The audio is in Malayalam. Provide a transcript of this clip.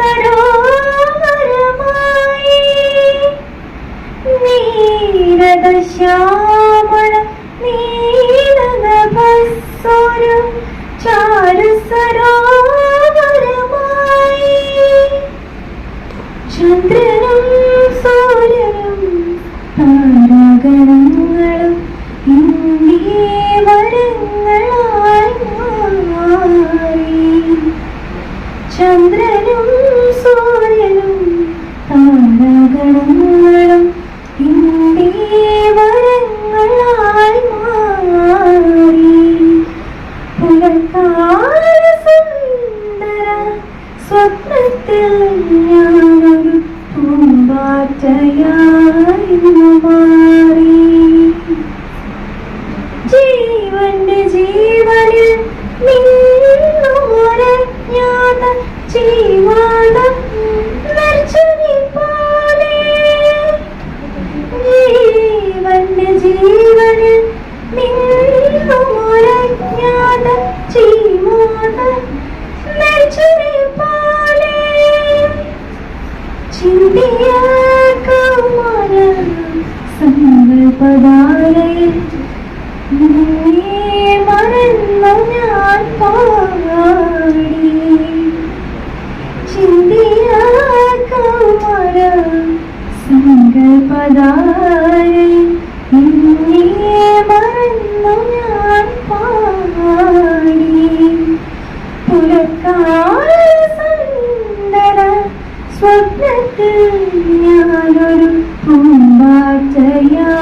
സരോവരമായി നീരദശ്യാമള നീലനഭസ്വരു ചാരു സരോവരമായി ചന്ദ്രനും സൂര്യനും താരകണങ്ങളും സുന്ദര സ്വപ്നത്തിൽ ഞാനൊരു പൂമ്പാറ്റയായി മാറി. ജീവന്റെ ജീവനിൽ നിന്നോരജ്ഞാത ജീവാതം പോലെ. ജീവന്റെ ജീവനിൽ നിന്നെ മറന്നു ഞാൻ പാടി. ചിന്തിയ കൗമാര സങ്കൽപ്പധാരയിൽ സ്വപ്നത്തിൽ ഞാനൊരു പൂമ്പാറ്റയാ.